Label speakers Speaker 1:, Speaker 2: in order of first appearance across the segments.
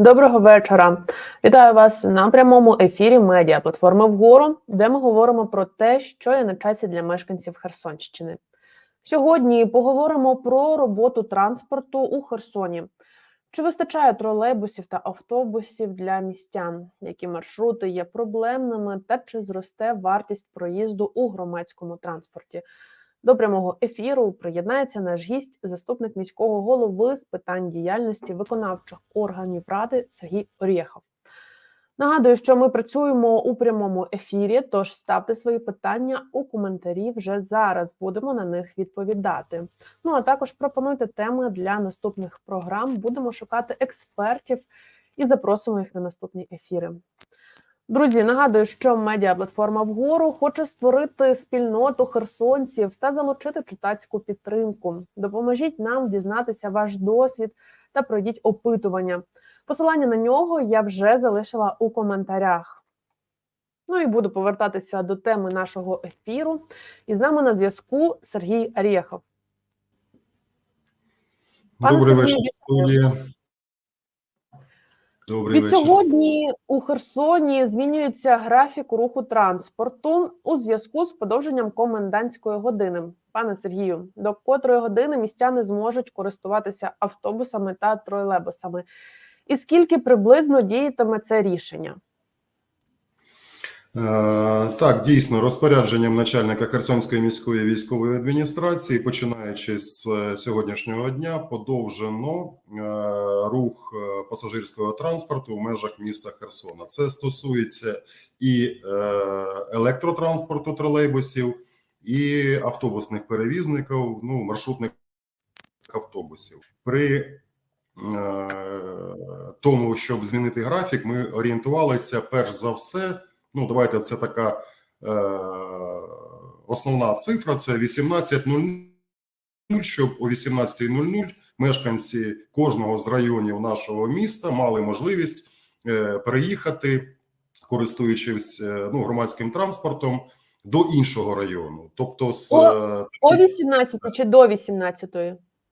Speaker 1: Доброго вечора. Вітаю вас на прямому ефірі медіа платформи вгору, де ми говоримо про те, що є на часі для мешканців Херсонщини. Сьогодні поговоримо про роботу транспорту у Херсоні. Чи вистачає тролейбусів та автобусів для містян? Які маршрути є проблемними, та чи зросте вартість проїзду у громадському транспорті? До прямого ефіру приєднається наш гість, заступник міського голови з питань діяльності виконавчих органів ради Сергій Орєхов. Нагадую, що ми працюємо у прямому ефірі, тож ставте свої питання у коментарі вже зараз. Будемо на них відповідати. Ну а також пропонуйте теми для наступних програм. Будемо шукати експертів і запросимо їх на наступні ефіри. Друзі, нагадую, що медіаплатформа вгору хоче створити спільноту херсонців та залучити читацьку підтримку. Допоможіть нам дізнатися ваш досвід та пройдіть опитування. Посилання на нього я вже залишила у коментарях. Ну і буду повертатися до теми нашого ефіру. І з нами на зв'язку Сергій Арєхов. Пане
Speaker 2: Добрий
Speaker 1: Сергію,
Speaker 2: вечір. Добрий
Speaker 1: Від
Speaker 2: вечір.
Speaker 1: сьогодні у Херсоні змінюється графік руху транспорту у зв'язку з подовженням комендантської години. Пане Сергію, до котрої години містяни зможуть користуватися автобусами та тролейбусами? І скільки приблизно діятиме це рішення?
Speaker 2: Е, Так, дійсно, розпорядженням начальника Херсонської міської військової адміністрації, починаючи з е, сьогоднішнього дня, подовжено е, рух пасажирського транспорту в межах міста Херсона. Це стосується і електротранспорту тролейбусів, і автобусних перевізників, ну маршрутних автобусів. При тому, щоб змінити графік, ми орієнтувалися перш за все. Ну, давайте це така е, основна цифра: це 18.00, щоб о 18.00 мешканці кожного з районів нашого міста мали можливість е, переїхати, користуючись е, ну, громадським транспортом, до іншого району. Тобто, з,
Speaker 1: О,
Speaker 2: е,
Speaker 1: О 18 чи до 18?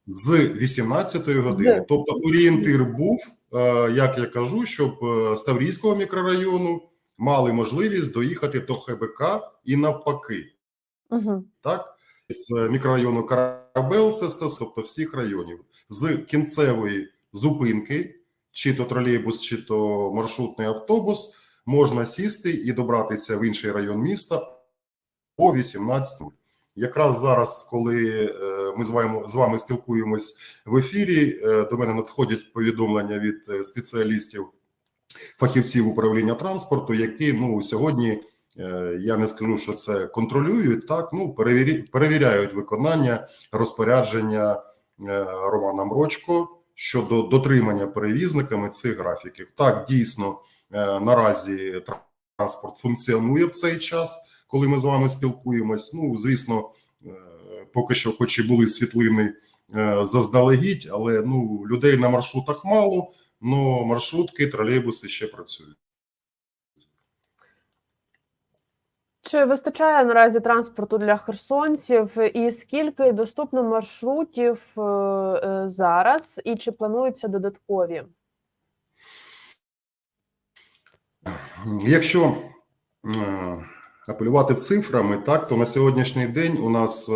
Speaker 2: з 18 години. Тобто орієнтир був, е, як я кажу, щоб е, з Таврійського мікрорайону мали можливість доїхати до ХБК і навпаки.
Speaker 1: Угу.
Speaker 2: Так, з мікрорайону Карабел, це стос- тобто всіх районів, з кінцевої зупинки, чи то тролейбус, чи то маршрутний автобус, можна сісти і добратися в інший район міста о 18. Якраз зараз, коли е, ми з вами з вами спілкуємось в ефірі, е, до мене надходять повідомлення від е, спеціалістів, фахівців управління транспорту, які ну сьогодні е, я не скажу, що це контролюють. Так ну перевіряють виконання розпорядження е, Романа Мрочко щодо дотримання перевізниками цих графіків. Так дійсно е, наразі транспорт функціонує в цей час, коли ми з вами спілкуємось. Ну звісно, поки що, хоч і були світлини заздалегідь, але ну людей на маршрутах мало. Ну маршрутки, тролейбуси ще працюють.
Speaker 1: Чи вистачає наразі транспорту для херсонців? І скільки доступно маршрутів е, е, зараз? І чи плануються додаткові?
Speaker 2: Якщо е, апелювати цифрами, так то на сьогоднішній день у нас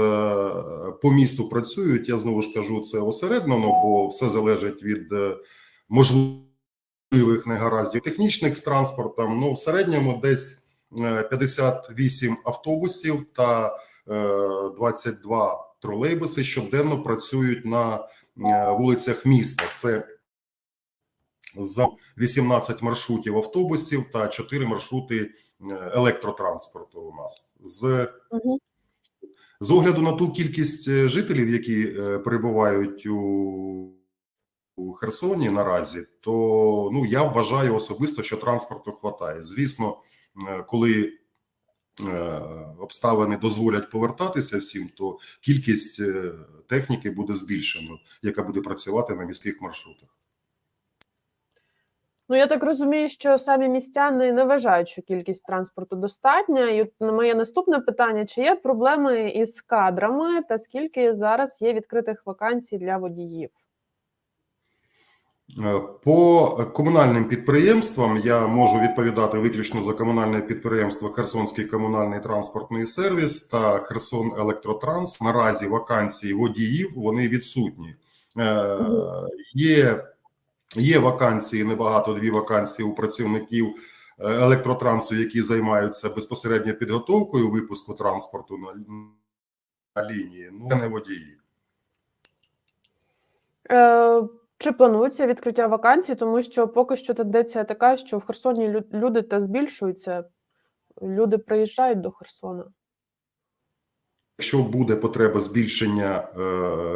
Speaker 2: по місту працюють. Я знову ж кажу, це осереднено, бо все залежить від можливих негараздів технічних з транспортом. Ну в середньому десь е, 58 автобусів та е, 22 тролейбуси щоденно працюють на е, вулицях міста. Це за 18 маршрутів автобусів та 4 маршрути е, електротранспорту у нас з з огляду на ту кількість е, жителів, які е, перебувають у, у Херсоні наразі, то ну я вважаю особисто, що транспорту хватає. Звісно, е, коли е, обставини дозволять повертатися всім, то кількість е, техніки буде збільшено, яка буде працювати на міських маршрутах.
Speaker 1: Ну я так розумію, що самі містяни не вважають, що кількість транспорту достатня. І от моє наступне питання: чи є проблеми із кадрами, та скільки зараз є відкритих вакансій для водіїв?
Speaker 2: Е, По комунальним підприємствам я можу відповідати виключно за комунальне підприємство Херсонський комунальний транспортний сервіс та Херсон Електротранс. Наразі вакансії водіїв вони відсутні. Е, Є, є вакансії, небагато дві вакансії у працівників е, електротрансу, які займаються безпосередньо підготовкою випуску транспорту на, на лінії. Ну, не водії.
Speaker 1: Чи планується відкриття вакансій, тому що поки що тенденція така, що в Херсоні люди та збільшуються, люди приїжджають до Херсона.
Speaker 2: Якщо буде потреба збільшення е,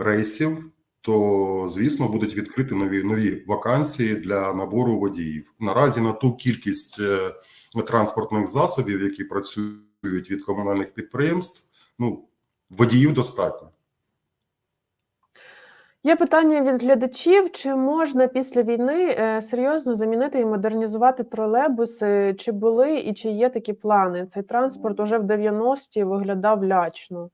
Speaker 2: рейсів, то звісно будуть відкриті нові нові вакансії для набору водіїв. Наразі на ту кількість е, транспортних засобів, які працюють від комунальних підприємств, ну водіїв достатньо.
Speaker 1: Є питання від глядачів: чи можна після війни е, серйозно замінити і модернізувати тролейбуси? Чи були і чи є такі плани? Цей транспорт уже в 90-ті виглядав лячно.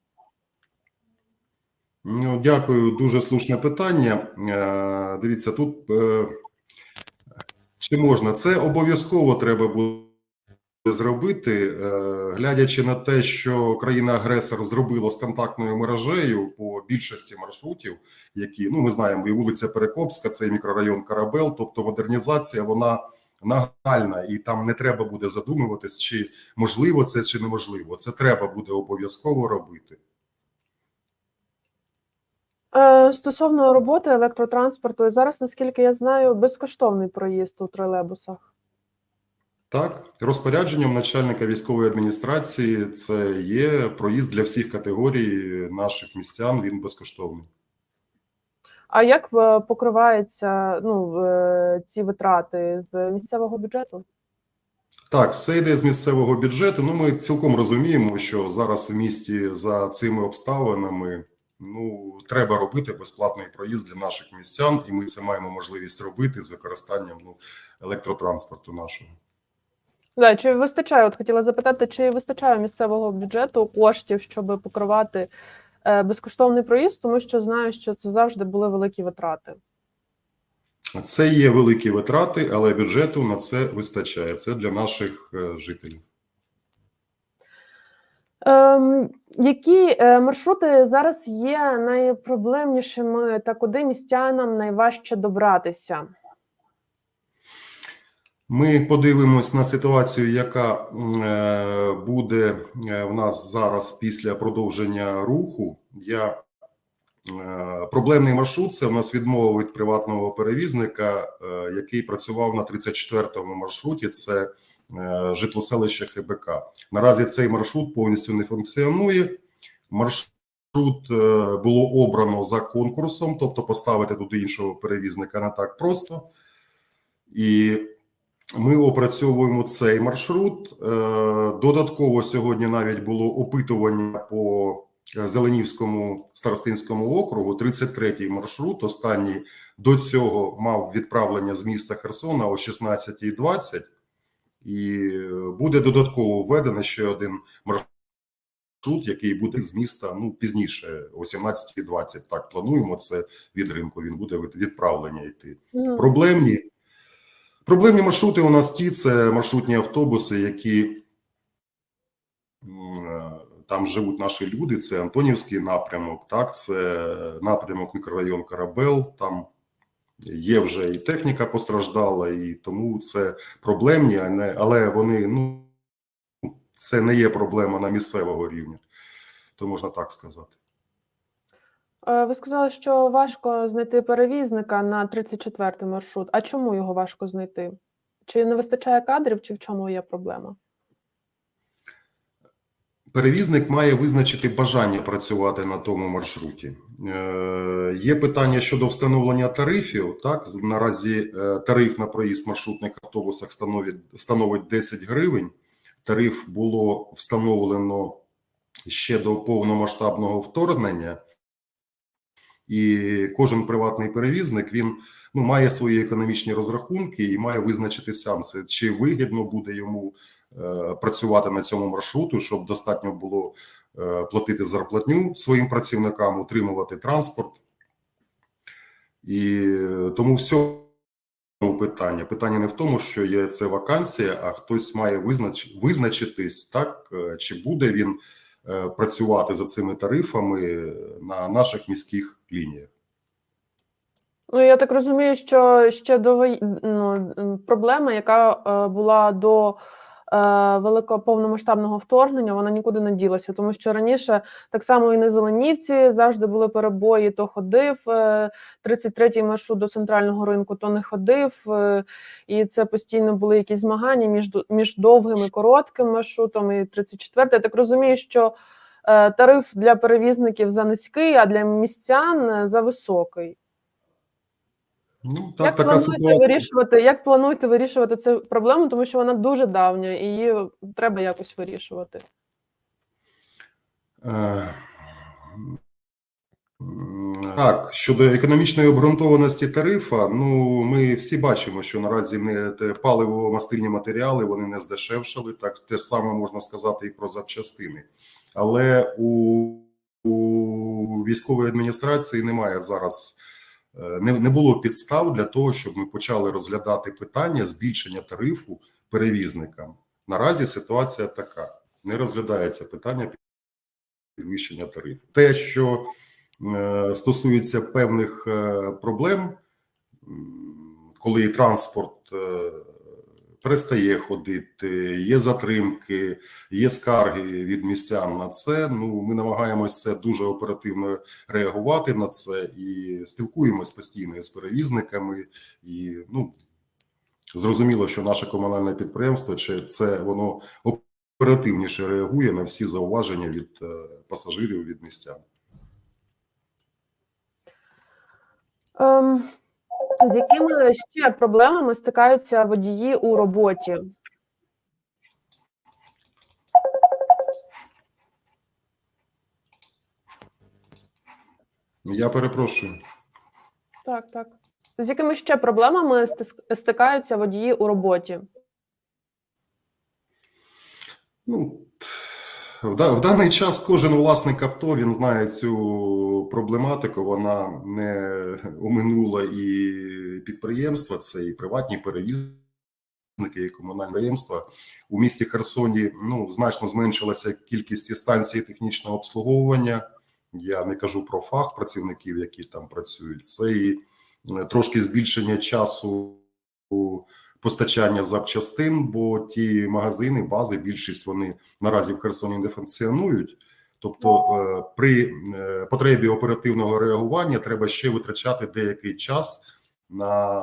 Speaker 2: Ну, дякую, дуже слушне питання. Е, Дивіться, тут е, чи можна це обов'язково треба буде зробити, е, глядячи на те, що країна-агресор зробила з контактною мережею по більшості маршрутів, які ну ми знаємо, і вулиця Перекопська, це і мікрорайон Карабел. Тобто модернізація вона нагальна, і там не треба буде задумуватись, чи можливо це чи неможливо. Це треба буде обов'язково робити.
Speaker 1: Е, Стосовно роботи електротранспорту, зараз, наскільки я знаю, безкоштовний проїзд у тролейбусах.
Speaker 2: Так, розпорядженням начальника військової адміністрації це є проїзд для всіх категорій наших містян. Він безкоштовний.
Speaker 1: А як е, покриваються ну, е, ці витрати з місцевого бюджету?
Speaker 2: Так, все йде з місцевого бюджету. Ну, ми цілком розуміємо, що зараз в місті за цими обставинами ну треба робити безплатний проїзд для наших містян, і ми це маємо можливість робити з використанням ну, електротранспорту нашого.
Speaker 1: Да, чи вистачає? От хотіла запитати, чи вистачає місцевого бюджету коштів, щоб покривати е, безкоштовний проїзд, тому що знаю, що це завжди були великі витрати.
Speaker 2: Це є великі витрати, але бюджету на це вистачає. Це для наших е, жителів.
Speaker 1: Ем, які е, маршрути зараз є найпроблемнішими та куди містянам найважче добратися?
Speaker 2: Ми подивимось на ситуацію, яка е, буде е, в нас зараз після продовження руху. Я е, проблемний маршрут це в нас відмова від приватного перевізника, який працював на 34-му маршруті. Це житлоселище ХБК. Наразі цей маршрут повністю не функціонує. Маршрут було обрано за конкурсом, тобто поставити туди іншого перевізника не так просто. І ми опрацьовуємо цей маршрут. Е, Додатково сьогодні навіть було опитування по е, Зеленівському старостинському округу. 33-й маршрут. Останній до цього мав відправлення з міста Херсона о 16.20. І е, буде додатково введено ще один маршрут, який буде з міста ну пізніше, о 17.20. Так плануємо це від ринку. Він буде від відправлення йти. Проблемні проблемні маршрути у нас ті це маршрутні автобуси, які е, там живуть наші люди. Це Антонівський напрямок, так це напрямок мікрорайон Карабел. Там є вже і техніка постраждала, і тому це проблемні, а не але вони ну це не є проблема на місцевого рівня, то можна так сказати.
Speaker 1: Е, Ви сказали, що важко знайти перевізника на 34-й маршрут. А чому його важко знайти? Чи не вистачає кадрів, чи в чому є проблема?
Speaker 2: Перевізник має визначити бажання працювати на тому маршруті. Е, є питання щодо встановлення тарифів. Так наразі е, тариф на проїзд маршрутних автобусах становить, становить 10 гривень. Тариф було встановлено ще до повномасштабного вторгнення, і кожен приватний перевізник він ну має свої економічні розрахунки і має визначити сам це, чи вигідно буде йому е, працювати на цьому маршруту, щоб достатньо було е, платити зарплатню своїм працівникам, утримувати транспорт. І тому в цьому питання. Питання не в тому, що є це вакансія, а хтось має визнач... визначитись, так е, чи буде він працювати за цими тарифами на наших міських лініях.
Speaker 1: Ну я так розумію, що ще до ну, проблема, яка е, була до е, великого повномасштабного вторгнення, вона нікуди не ділася, тому що раніше так само і на Зеленівці завжди були перебої. То ходив е, 33-й маршрут до центрального ринку, то не ходив, е, і це постійно були якісь змагання між між довгим і коротким маршрутом. І 34-й. Я так розумію, що е, тариф для перевізників за низький, а для містян е, за високий.
Speaker 2: Ну так
Speaker 1: як
Speaker 2: така
Speaker 1: плануєте
Speaker 2: ситуація.
Speaker 1: вирішувати? Як плануєте вирішувати цю проблему, тому що вона дуже давня і її треба якось вирішувати?
Speaker 2: Е, Так, щодо економічної обґрунтованості тарифа, ну ми всі бачимо, що наразі не паливо-мастильні матеріали вони не здешевшали. Так те ж саме можна сказати і про запчастини. Але у, у військової адміністрації немає зараз. Е, Не, не було підстав для того, щоб ми почали розглядати питання збільшення тарифу перевізникам. Наразі ситуація така: не розглядається питання підвищення тарифу. Те, що е, стосується певних е, проблем, коли транспорт перестає ходити, є затримки, є скарги від містян на це. Ну ми намагаємось це дуже оперативно реагувати на це і спілкуємось постійно з перевізниками. І ну зрозуміло, що наше комунальне підприємство чи це воно оперативніше реагує на всі зауваження від е, пасажирів від містян.
Speaker 1: Ем, з якими ще проблемами стикаються водії у роботі?
Speaker 2: Я перепрошую.
Speaker 1: Так, так. З якими ще проблемами стикаються водії у роботі?
Speaker 2: Ну в, даний час кожен власник авто він знає цю проблематику. Вона не оминула і підприємства, це і приватні перевізники, і комунальні підприємства. У місті Херсоні ну значно зменшилася кількість станцій технічного обслуговування. Я не кажу про фах працівників, які там працюють. Це і е, трошки збільшення часу постачання запчастин, бо ті магазини, бази, більшість вони наразі в Херсоні не функціонують. Тобто, е, при е, потребі оперативного реагування треба ще витрачати деякий час на,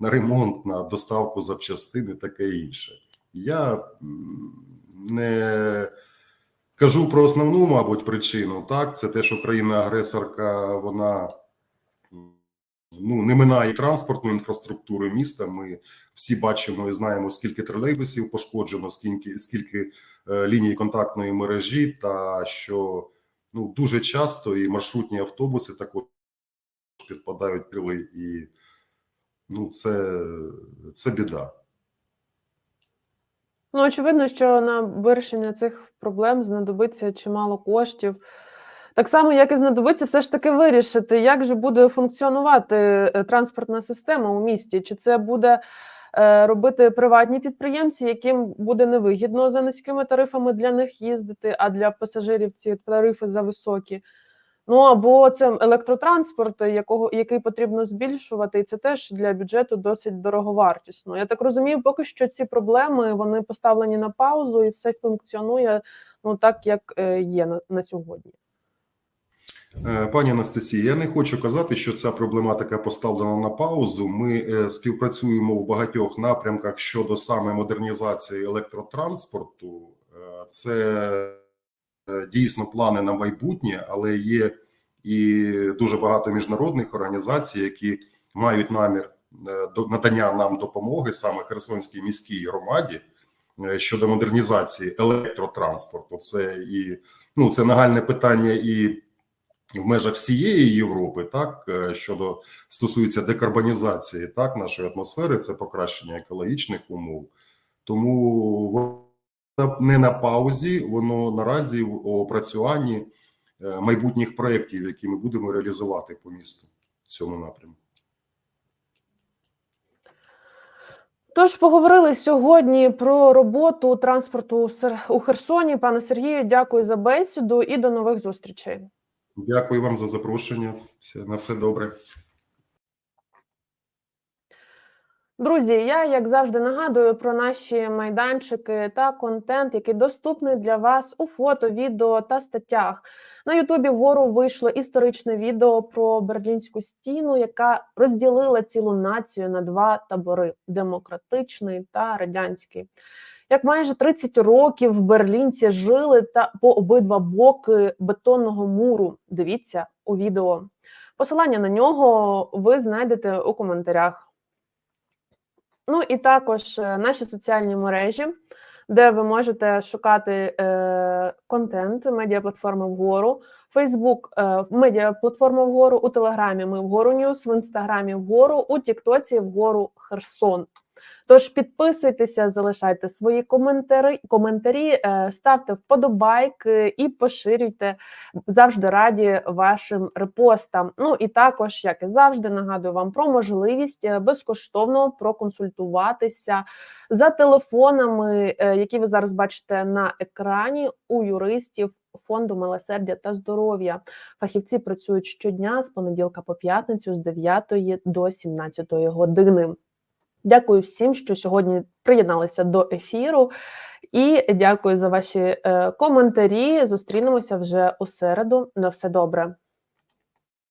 Speaker 2: на ремонт, на доставку запчастин і таке інше. Я не кажу про основну, мабуть, причину. Так, це те, що країна-агресорка вона ну не минає транспортну інфраструктуру міста. Ми всі бачимо і знаємо, скільки тролейбусів пошкоджено, скільки скільки е, ліній контактної мережі, та що ну дуже часто і маршрутні автобуси також підпадають пили, і ну це, це біда.
Speaker 1: Ну, очевидно, що на вирішення цих проблем знадобиться чимало коштів. Так само, як і знадобиться все ж таки вирішити, як же буде функціонувати е, транспортна система у місті. Чи це буде е, робити приватні підприємці, яким буде невигідно за низькими тарифами для них їздити, а для пасажирів ці тарифи за високі. Ну або це електротранспорт, якого який потрібно збільшувати, і це теж для бюджету досить дороговартісно. Я так розумію, поки що ці проблеми вони поставлені на паузу, і все функціонує ну так, як е, є на, на сьогодні.
Speaker 2: Е, Пані Анастасія, я не хочу казати, що ця проблематика поставлена на паузу. Ми е, співпрацюємо в багатьох напрямках щодо саме модернізації електротранспорту. Е, Це дійсно плани на майбутнє, але є і дуже багато міжнародних організацій, які мають намір надання нам допомоги саме Херсонській міській громаді щодо модернізації електротранспорту. Це і ну це нагальне питання і в межах всієї Європи, так е, щодо стосується декарбонізації так нашої атмосфери, це покращення екологічних умов. Тому воно не на паузі, воно наразі в опрацюванні е, майбутніх проєктів, які ми будемо реалізувати по місту в цьому напрямку.
Speaker 1: Тож поговорили сьогодні про роботу транспорту у у Херсоні. Пане Сергію, дякую за бесіду і до нових зустрічей.
Speaker 2: Дякую вам за запрошення. На все добре.
Speaker 1: Друзі, я як завжди нагадую про наші майданчики та контент, який доступний для вас у фото, відео та статтях. На Ютубі вгору вийшло історичне відео про берлінську стіну, яка розділила цілу націю на два табори: демократичний та радянський. Як майже 30 років берлінці жили та по обидва боки бетонного муру. Дивіться у відео. Посилання на нього ви знайдете у коментарях. Ну і також е, наші соціальні мережі, де ви можете шукати е, контент медіаплатформи вгору, Фейсбук е, медіаплатформа вгору, у Телеграмі ми вгору Ньюс, в інстаграмі вгору, у Тіктоці вгору Херсон. Тож підписуйтеся, залишайте свої коментарі, коментарі, е, ставте вподобайки і поширюйте. Завжди раді вашим репостам. Ну і також, як і завжди, нагадую вам про можливість е, безкоштовно проконсультуватися за телефонами, е, які ви зараз бачите на екрані у юристів. Фонду милосердя та здоров'я фахівці працюють щодня з понеділка по п'ятницю з 9 до 17 години. Дякую всім, що сьогодні приєдналися до ефіру, і дякую за ваші е, коментарі. Зустрінемося вже у середу. На все добре.